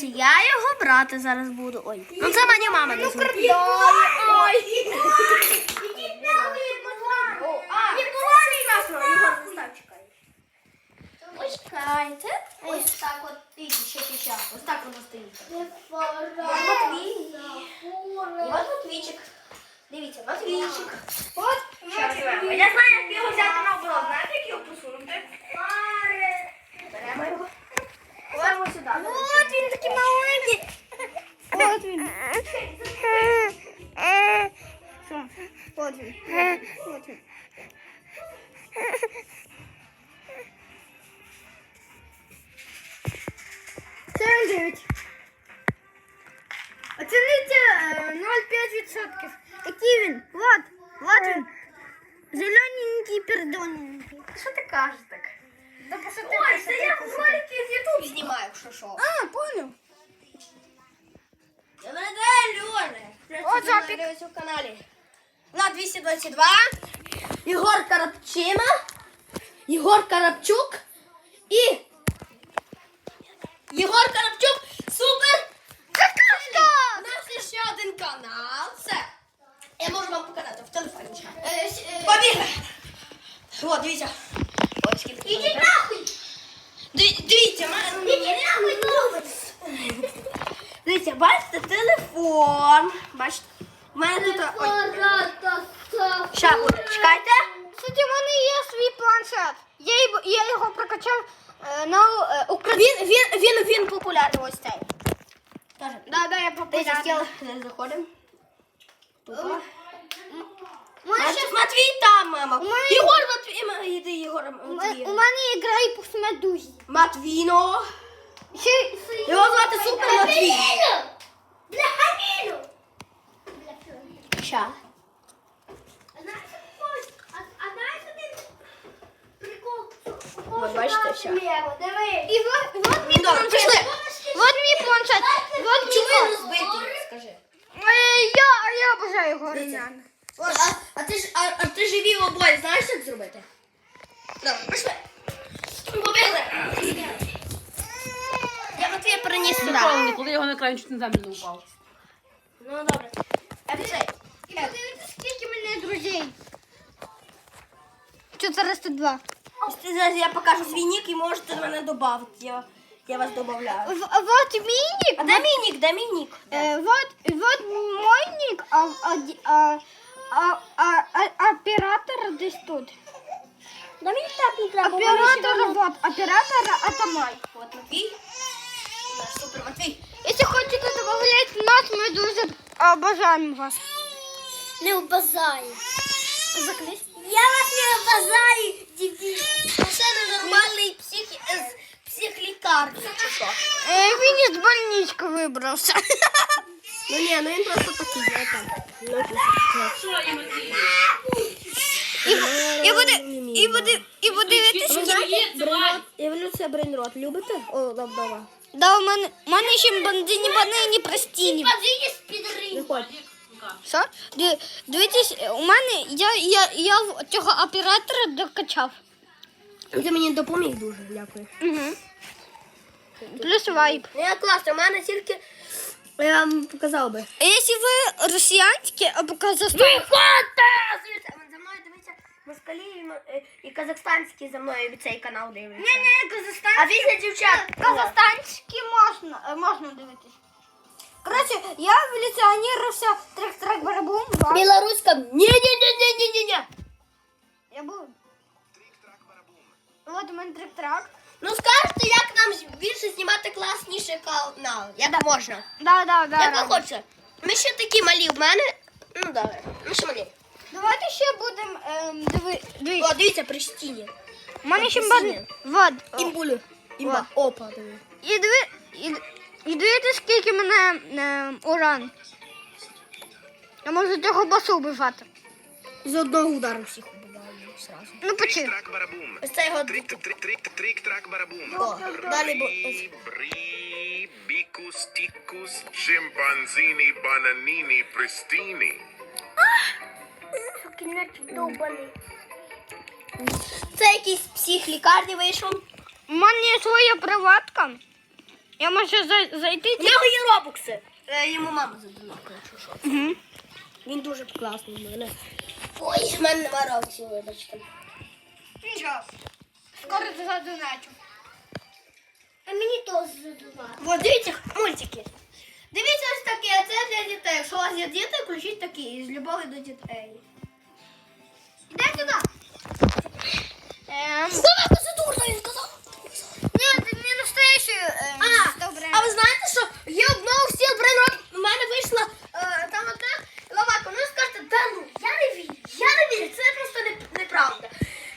Дивіться, я його брати зараз буду. Ой. Ну це мені мама не звуть. Ой. Ось чекайте. Ось так от. Ще. Ось так воно стоїть. Матвій. От Матвійчик. Дивіться, Матвійчик. От. Я знаю, як його взяти на оборот. Знаєте, як його посунути? Беремо його. Кладемо сюди. От він такий маленький. От він. От він. От він. Це 9. Оціниться е, 0,5%. Який він? Вот, вот він. Зелененький пердоненький. Що ти кажеш так? Да посади. Ой, це я ролики з Ютуб знімаю, якщо що. А, понял. Добрий день, люди! О, Жапік. Дивіться в каналі. Влад 222, Єгор Карапчима, Єгор Карапчук і Єгор Карапчук супер какашка! У нас є ще один канал. Це я можу вам показати в телефоні. Е, с- е, Побігли! От, дивіться. Ось скільки. Ідіть нахуй! Дивіться, Дивіться, бачите, телефон. Бачите? У мене тут. Ой, ща, чекайте. Кстати, у мене є свій планшет. Я, його- я його прокачав е, на е, Україні. Він, він, він, він популярний ось цей. Тоже. Да, да, я популярний. заходимо. Тупо. Ще- Матвій, там, мама. Мене- Єгор, Матвій, ма- іди, Єгор, у мене- Матвій. у мене гра і по медузі. Матвіно. Ще Його звати Супер Матвій. Для Хамілю. Ща. От бачите, що? І вот, вот мій Ну, добре, планшет. пішли. Вот мій планшет. Вот мій планшет. Скажи. Е, Я, я обожаю його румяна. А, а ти ж а, а ти живі обоє, знаєш, як зробити? Добре, пішли. Побігли. Я Матвія переніс сюди. Ніколи, коли його на краю чуть на землю не упав. Ну добре. А цей. І подивіться, скільки мене друзей. 402. Ось Зараз я покажу свій нік і можете мене додати. Я, я вас додаю. Вот мій нік. А де мій нік? Де мій нік? Е, вот, вот мой нік, а, а, а, а, а, а оператор десь тут. Да мені так не треба. Оператор, вот, оператор, это мой. От Матвій. Наш супер Матвій. Если хотите добавлять нас, мы дуже обожаем вас. Не обазаю. Заклись. Я вас не обазаю, дебіль. Це ненормальний псих, з психлікарні чи що. Е, він із больнички вибрався. Ну ні, ну він просто такий, я там. І, і буде, і буде, і буде дивитися. Еволюція брейнрот. Любите? О, добре. Да, у мене, у мене ще бандині банині простіні. Виходь. Що? Ди- Дивіться, у мене, я, я, я в цього оператора докачав. Ти мені допоміг дуже, дякую. Угу. Плюс вайп. Ну, я класно, у мене тільки. Я вам показав би. А якщо ви росіянські або казахстанські, Виходьте! Звідси. За мною дивиться москалі і м- е, і казахстанські за мною цей канал дивляться. Ні, ні, казахстанські. А після дівчат. Казахстанські можна, е, можна дивитись. Коротше, я еволюціонувався трек-трек барабум. Білоруська. Ні-ні-ні-ні-ні-ні. Я був. От у мене трек-трек. Ну скажете, як нам більше знімати класніше канал. Як можна? Да, да, да. Як ви хочете? Ми ще такі малі в мене. Ну добре, ми ще малі. Давайте ще будемо ем, диви, дивись. О, дивіться, при стіні. У мене ще бад... Вот. Імбулю. Імба. Опа, диви. І диви, і, і дивіться, скільки мене ем, уран. Я можу цього басу вбивати. З одного удару всіх убиваю зразу. Ну, почи. Ось це його Трик трик трик трик трак барабум. О, далі бо. Bri bicus ticus scimpanzini bananini pristini. Це якийсь псих лікарні вийшов. У мене є своя приватка. Я можу за- зайти. У нього є робокси. Е, Йому мама задонатила, якщо що. Угу. Він дуже класний в мене. Ой, в мене нема робоксів, вибачте. Нічого. Скоро задоначу. А мені теж задонатили. Вот, дивіться, мультики. Дивіться ось таке, це для дітей. Якщо у вас є діти, включіть такі, з любові до дітей. Іди сюди. Ем, Давай, це дурно, він сказав. ні, це не настоящий. Ем, А, а ви знаєте, що є обнова стіл Брейнрот, у мене вийшла е, там одна лавака. Ну скажете, да ну, я не вірю, я не вірю, це просто не, неправда.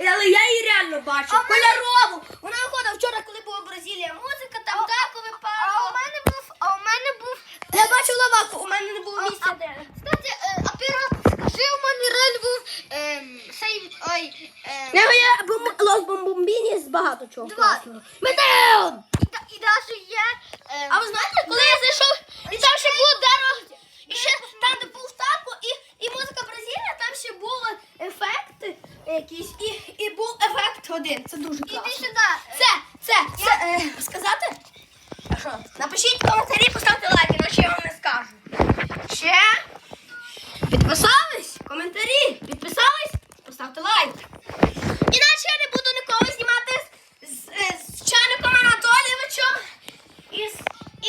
Але я її реально бачу. Кольорову. Вона виходила вчора, коли була Бразилія. Музика там так А у мене був, а у мене був. Я бачу лаваку, у мене не було місця. де. Кстати, е, оператор, скажи, у мене реально був ем, сей, ой, ем, В нього є бом- Лос Бомбомбіні з багато чого. Два. класного. Метеон! і, да- і даже є. Ем, А ви знаєте, коли я зайшов, і там ще було дерево, і ще там, де був тако, і, і музика Бразилія, там ще були ефекти якісь, і, і був ефект один. Це дуже Іди класно. сюди. Це, це, це, е, сказати? А що? Напишіть в коментарі, поставте лайк, іначе я вам не скажу. Ще? Підписались? Коментарі? Підписались? Поставте лайк. Іначе я не буду ніколи знімати з, з, з Чайником Анатолійовичем із,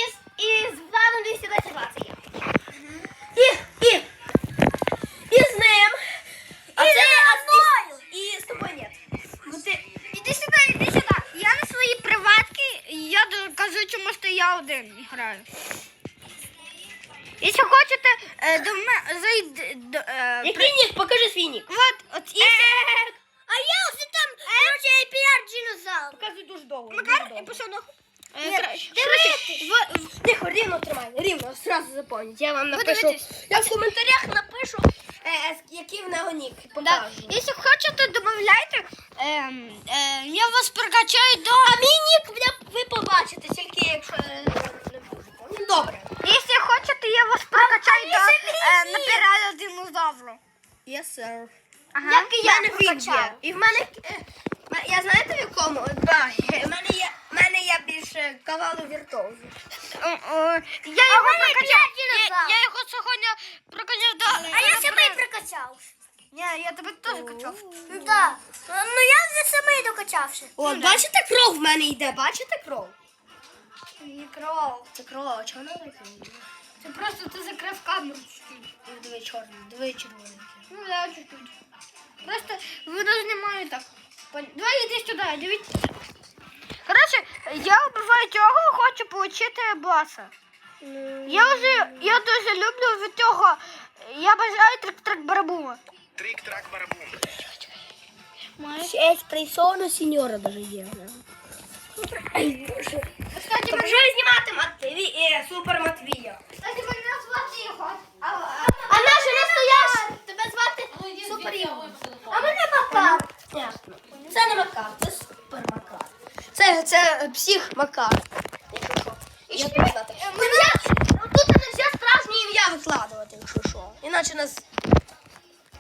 із, із Владом 220. І, і, і з ним. А це, а з, і, і з тобою ні. Бо ти, Іди сюди, іди сюди. Я на свої приватки, я кажу, чому що я один граю. Якщо хочете, е, до мене зайди. До, е, при- який нік? Покажи свій нік. Вот, от і А я вже там, короче, піар динозавр. Показуй дуже довго. Макар, і пішов нахуй. Е, Ні, кра- дивитись. В, в, тихо, рівно тримай, рівно, сразу запомніть. Я вам напишу. Подивитись. Я в коментарях напишу, е, е, який в нього нік. Да. Покажу. Якщо хочете, додавайте. Ем, е, я вас прокачаю до. А мій нік ви побачите, тільки якщо е, дуже. Ну, добре. Якщо хочете, я вас прокачаю до е, напіраю динозавру. Yes, sir. Ага. Як і я не є. І в мене, е, ме- я знаєте в якому? Да, е, в мене є, в мене є більше кавалу віртуозу. Я його прокачав. Я, я його сьогодні прокачав до. до- прикачав. Ні, я тебе теж качав. Да. Ну я вже самий докачавши. От, бачите, кров в мене йде, бачите кров? Не кров. Це кров, а чого не кров? Це просто ти закрив камеру чуть-чуть. Диви чорний, диви червоний. Ну да, чуть-чуть. Просто воно знімає так. Давай іди сюди, дивіться. Коротше, я вбиваю цього, хочу отримати боса. Я вже, я дуже люблю від цього. Я бажаю трик-трик барабума. Трик-трак барабум. Шесть прийшов сеньора даже є. Ай, боже. Кстати, Так вже знімати Матвій, е, супер Матвія. Кстати, мене звати його. А, а, А наше настояще, тебе звати Супер Ігор. А мене Макар. Ясно. Це не Макар, це супер Макар. Це, це псих Макар. Не знати. Тут не можна справжнє ім'я викладувати, якщо що. Іначе нас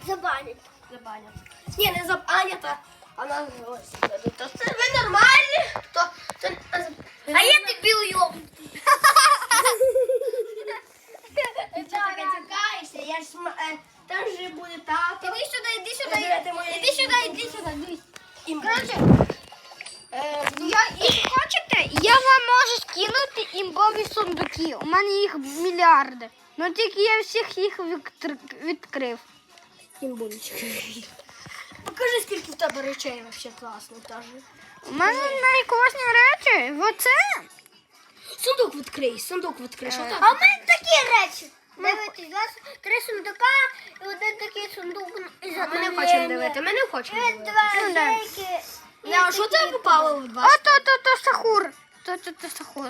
забанять. Забанять. Ні, не забанять, а а ось. То це ви нормальні, то це... А я дебіл йобнутий. Ти чого? Я ж см- е, там же буде тато. Іди сюди, іди сюди. Забирайте моє Іди сюди, іди сюди. Дивись. Коротше, е, я, якщо хочете, я вам можу скинути імбові сундуки. У мене їх мільярди. Ну тільки я всіх їх відкр- відкрив. Покажи, скільки в тебе речей вообще класно теж. У мене найкласні речі. Оце. Сундук відкрий, сундук відкрий. Що Е. там? А в мене такі речі. Дивіться, у нас три сундука і один такий сундук із Ми не хочемо дивити, ми не хочемо дивити. Ну, да. Ну, а що тебе попало в два? О, то, то, то сахур. То, то, то сахур.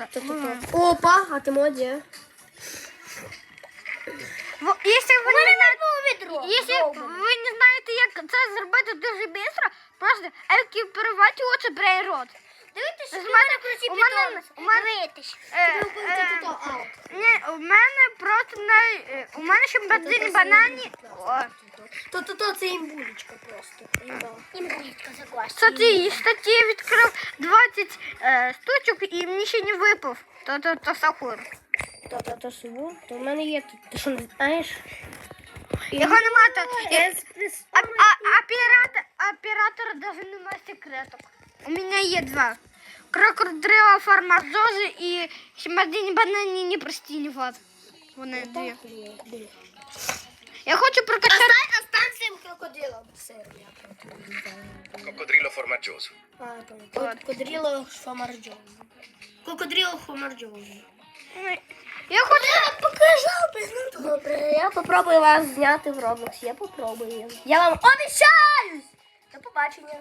Опа, а ти. Во- Якщо ви не знаєте, якщо ви не знаєте, як це зробити дуже швидко, просто екіпірувати оце брейрот. Дивіться, у мене, у мене, у мене, е, е, ні, у мене просто на, е, у мене ще в банані, о, То-то-то це імбулечка просто. Імбулітка согласна. Кстати, статті відкрив 20 е, штучок і мені ще не випав. То, то, то сахур. То-то-то суву. То в мене є тут. Ти що не знаєш? Його нема то. А, а, оператор, оператора даже нема секреток. У мене є два. Крокодрила фармазози і хімадині банані не простіні вот. Вони дві. Я хочу прокачати. Остань цим крокодилом. Coccodrillo formaggioso. Крокодріло фомарджо. Крокодріло фомарджо. Я хочу. показав ну добре. Я попробую вас зняти в Roblox. Я попробую. Я вам обіцяюсь! До побачення.